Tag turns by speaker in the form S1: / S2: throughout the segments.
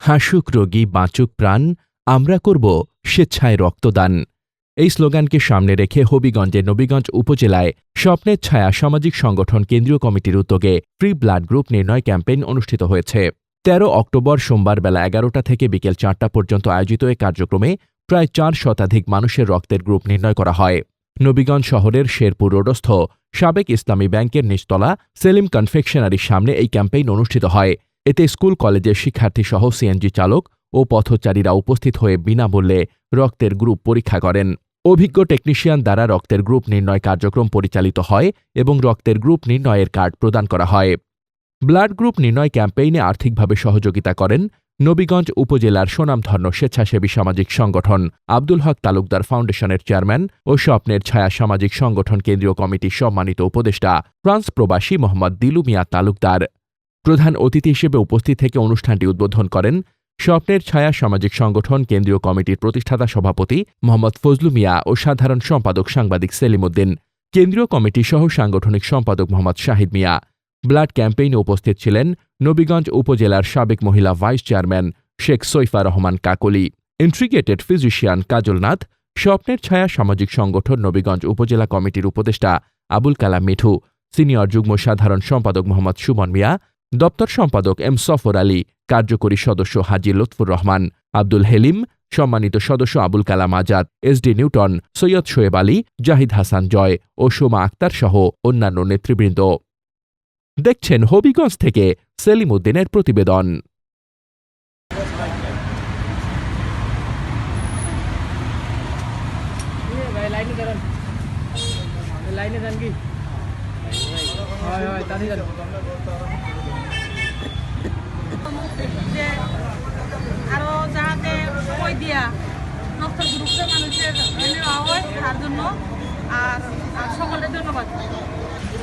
S1: হাসুক রোগী বাঁচুক প্রাণ, আমরা করব স্বেচ্ছায় রক্তদান। এই স্লোগানকে সামনে রেখে হবিগঞ্জের নবীগঞ্জ উপজেলায় স্বপ্নের ছায়া সামাজিক সংগঠন কেন্দ্রীয় কমিটির উদ্যোগে ফ্রি ব্লাড গ্রুপ নির্ণয় ক্যাম্পেইন অনুষ্ঠিত হয়েছে। তেরো অক্টোবর সোমবার বেলা এগারোটা থেকে বিকেল চারটা পর্যন্ত আয়োজিত এ কার্যক্রমে প্রায় চার শতাধিক মানুষের রক্তের গ্রুপ নির্ণয় করা হয়। নবীগঞ্জ শহরের শেরপুর রোডস্থ সাবেক ইসলামী ব্যাংকের নিচতলা সেলিম কনফেকশনারির সামনে এই ক্যাম্পেইন অনুষ্ঠিত হয়। এতে স্কুল, কলেজের শিক্ষার্থী সহ সিএনজি চালক ও পথচারীরা উপস্থিত হয়ে বিনামূল্যে রক্তের গ্রুপ পরীক্ষা করেন। অভিজ্ঞ টেকনিশিয়ান দ্বারা রক্তের গ্রুপ নির্ণয় কার্যক্রম পরিচালিত হয় এবং রক্তের গ্রুপ নির্ণয়ের কার্ড প্রদান করা হয়। ব্লাড গ্রুপ নির্ণয় ক্যাম্পেইনে আর্থিকভাবে সহযোগিতা করেন নবীগঞ্জ উপজেলার সুনামধন্য স্বেচ্ছাসেবী সামাজিক সংগঠন আব্দুল হক তালুকদার ফাউন্ডেশনের চেয়ারম্যান ও স্বপ্নের ছায়া সামাজিক সংগঠন কেন্দ্রীয় কমিটির সম্মানিত উপদেষ্টা, ফ্রান্স প্রবাসী মোহাম্মদ দিলু মিয়া তালুকদার। প্রধান অতিথি হিসেবে উপস্থিত থেকে অনুষ্ঠানটি উদ্বোধন করেন স্বপ্নের ছায়া সামাজিক সংগঠন, কেন্দ্রীয় কমিটির প্রতিষ্ঠাতা সভাপতি মোহাম্মদ ফজলু মিয়া ও সাধারণ সম্পাদক সাংবাদিক সেলিম উদ্দিন, কেন্দ্রীয় কমিটি সহ সাংগঠনিক সম্পাদক মোহাম্মদ শাহিদ মিয়া। ব্লাড ক্যাম্পেইনে উপস্থিত ছিলেন নবীগঞ্জ উপজেলার সাবেক মহিলা vice chairman Sheikh Saifa Rahman Kakoli. Integrated physician Kajalnath স্বপ্নের ছায়া সামাজিক সংগঠন নবীগঞ্জ উপজেলা কমিটির উপদেষ্টা আবুল কালাম মিঠু, সিনিয়র যুগ্ম সাধারণ সম্পাদক মোহাম্মদ সুমন মিয়া দপ্তর সম্পাদক এম সফর আলী, কার্যকরী সদস্য হাজি লুৎফুর রহমান, আব্দুল হেলিম, সম্মানিত সদস্য আবুল কালাম আজাদ এসডি নিউটন, সৈয়দ শোয়েব আলী, জাহিদ হাসান জয় ও সোমা আক্তার সহ অন্যান্য নেতৃবৃন্দ। দেখছেন হবিগঞ্জ থেকে সেলিম উদ্দিনের প্রতিবেদন।
S2: লাইনে যান কি? হয় হয়
S3: যে আরও যাহাতে কই দিয়া নকশাল গ্রুপে মানুষের হয় তার জন্য আর আর ধন্যবাদ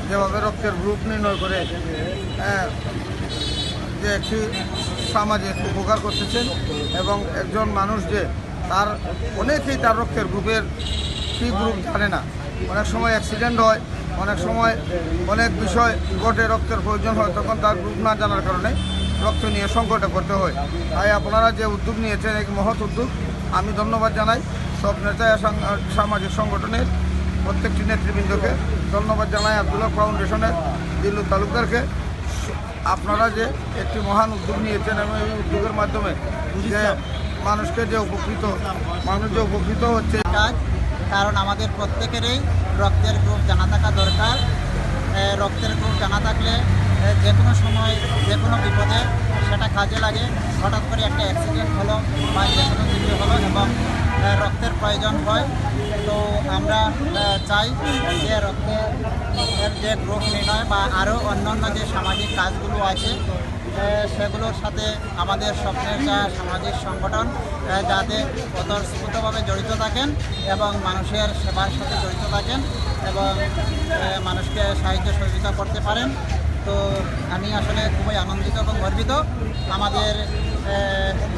S4: যেভাবে রক্তের গ্রুপ নির্ণয় করে যে একটি সামাজিক উপকার করতেছেন এবং একজন মানুষ যে তার অনেকেই তার রক্তের গ্রুপের কী গ্রুপ জানে না। অনেক সময় অ্যাক্সিডেন্ট হয়, অনেক সময় অনেক বিষয় ঘটে রক্তের প্রয়োজন হয়, তখন তার গ্রুপ না জানার কারণে রক্ত নিয়ে সংকটে করতে হয়। তাই আপনারা যে উদ্যোগ নিয়েছেন, এক মহৎ উদ্যোগ, আমি ধন্যবাদ জানাই। সব নেতা সামাজিক সংগঠনের প্রত্যেকটি নেতৃবৃন্দকে ধন্যবাদ জানাই, আব্দুল্লাহ ফাউন্ডেশনের দিল্লু তালুকদারকে। আপনারা যে একটি মহান উদ্যোগ নিয়েছেন এবং এই উদ্যোগের মাধ্যমে যে মানুষকে যে উপকৃত, মানুষ যে উপকৃত হচ্ছে।
S5: কাজ, কারণ আমাদের প্রত্যেকেরই রক্তের গ্রুপ জানা থাকা দরকার। রক্তের গ্রুপ জানা থাকলে যে কোনো সময়, যে কোনো বিপদে সেটা কাজে লাগে। হঠাৎ করে একটা অ্যাক্সিডেন্ট হলো বা যে কোনো কিছু হলো এবং রক্তের প্রয়োজন হয়। তো আমরা চাই যে রক্তের যে গ্রুপ নির্ণয় বা আরও অন্যান্য যে সামাজিক কাজগুলো আছে সেগুলোর সাথে আমাদের স্বপ্নের যা সামাজিক সংগঠন যাতে স্বতঃস্ফূর্তভাবে জড়িত থাকেন এবং মানুষের সেবার সাথে জড়িত থাকেন এবং মানুষকে সাহায্য সহযোগিতা করতে পারেন। তো আমি আসলে খুবই আনন্দিত এবং গর্বিত। আমাদের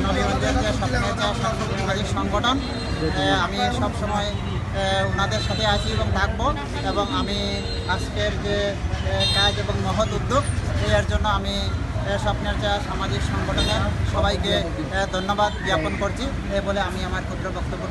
S5: নবীগঞ্জের যে সামাজিক সংগঠন। আমি সবসময় এ, ওনাদের সাথে আছি এবং থাকব। এবং আমি আজকের যে কাজ এবং মহৎ উদ্যোগ এর জন্য আমি স্বপ্নের যা সামাজিক সংগঠনের সবাইকে ধন্যবাদ জ্ঞাপন করছি। এ বলে আমি আমার ক্ষুদ্র বক্তব্য